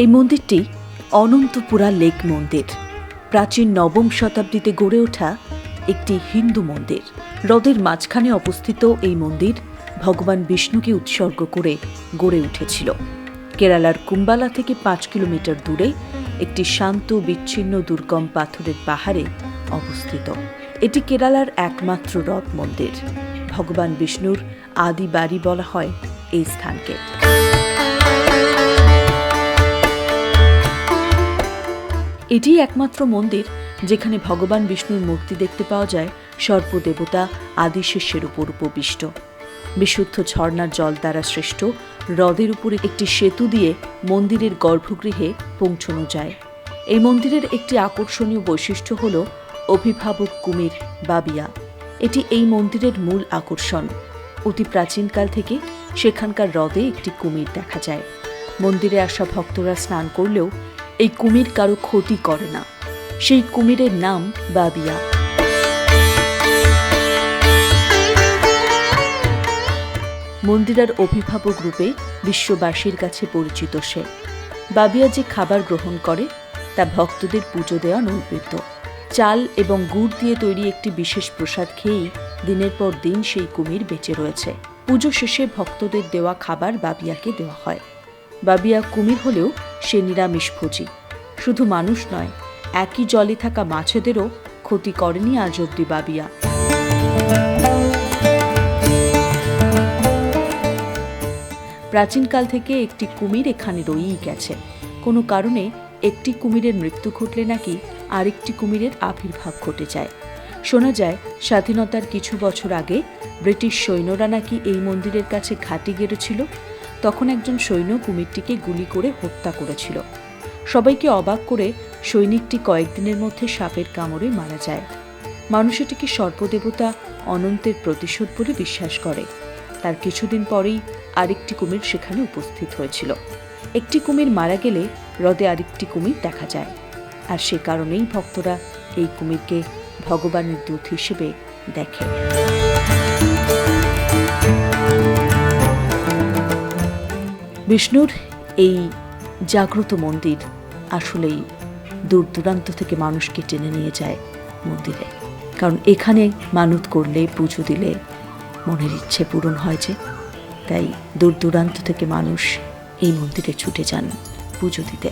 এই মন্দিরটি অনন্তপুরা লেক মন্দির। প্রাচীন নবম শতাব্দীতে গড়ে ওঠা একটি হিন্দু মন্দির। হ্রদের মাঝখানে অবস্থিত এই মন্দির ভগবান বিষ্ণুকে উৎসর্গ করে গড়ে উঠেছিল। কেরালার কুম্বালা থেকে পাঁচ কিলোমিটার দূরে একটি শান্ত, বিচ্ছিন্ন, দুর্গম পাথরের পাহাড়ে অবস্থিত। এটি কেরালার একমাত্র রথ মন্দির। ভগবান বিষ্ণুর আদি বাড়ি বলা হয় এই স্থানকে। এটি একমাত্র মন্দির যেখানে ভগবান বিষ্ণুর মূর্তি দেখতে পাওয়া যায় সর্পদেবতা আদিশেষের উপর উপবিষ্ট। বিশুদ্ধ ঝর্ণার জল দ্বারা সৃষ্ট হ্রদের উপরে একটি সেতু দিয়ে মন্দিরের গর্ভগৃহে পৌঁছানো যায়। এই মন্দিরের একটি আকর্ষণীয় বৈশিষ্ট্য হল অভিভাবক কুমির বাবিয়া। এটি এই মন্দিরের মূল আকর্ষণ। অতি প্রাচীনকাল থেকে সেখানকার হ্রদে একটি কুমির দেখা যায়। মন্দিরে আসা ভক্তরা স্নান করলেও এই কুমির কারও ক্ষতি করে না। সেই কুমিরের নাম বাবিয়া। মন্দিরার অভিভাবক রূপে বিশ্ববাসীর কাছে পরিচিত সে। বাবিয়া যে খাবার গ্রহণ করে, তা ভক্তদের পুজো দেওয়া নৈবেদ্য চাল এবং গুড় দিয়ে তৈরি একটি বিশেষ প্রসাদ খেয়েই দিনের পর দিন সেই কুমির বেঁচে রয়েছে। পুজো শেষে ভক্তদের দেওয়া খাবার বাবিয়াকে দেওয়া হয়। বাবিয়া কুমির হলেও সে নিরামিষভোজী শুধু মানুষ নয়, একই জলে থাকা মাছেদেরও ক্ষতি করেনি আজ অব্দি বাবিয়া। প্রাচীনকাল থেকে একটি কুমির এখানে রয়েই গেছে। কোনো কারণে একটি কুমিরের মৃত্যু ঘটলে নাকি আরেকটি কুমিরের আবির্ভাব ঘটে যায়। শোনা যায়, স্বাধীনতার কিছু বছর আগে ব্রিটিশ সৈন্যরা নাকি এই মন্দিরের কাছে ঘাঁটি গেড়েছিল। তখন একজন সৈন্য কুমিরটিকে গুলি করে হত্যা করেছিল। সবাইকে অবাক করে সৈনিকটি কয়েকদিনের মধ্যে সাপের কামড়ে মারা যায়। মানুষ এটিকে অনন্তের প্রতিশোধ বলে বিশ্বাস করে। তার কিছুদিন পরেই আরেকটি কুমির সেখানে উপস্থিত হয়েছিল। একটি কুমির মারা গেলে হ্রদে আরেকটি কুমির দেখা যায়। আর সে কারণেই ভক্তরা এই কুমিরকে ভগবানের দূত হিসেবে দেখে। বিষ্ণুর এই জাগ্রত মন্দির আসলেই দূর দূরান্ত থেকে মানুষকে টেনে নিয়ে যায় মন্দিরে। কারণ এখানে মানত করলে, পুজো দিলে মনের ইচ্ছে পূরণ হয় যে, তাই দূর দূরান্ত থেকে মানুষ এই মন্দিরে ছুটে যান পুজো দিতে।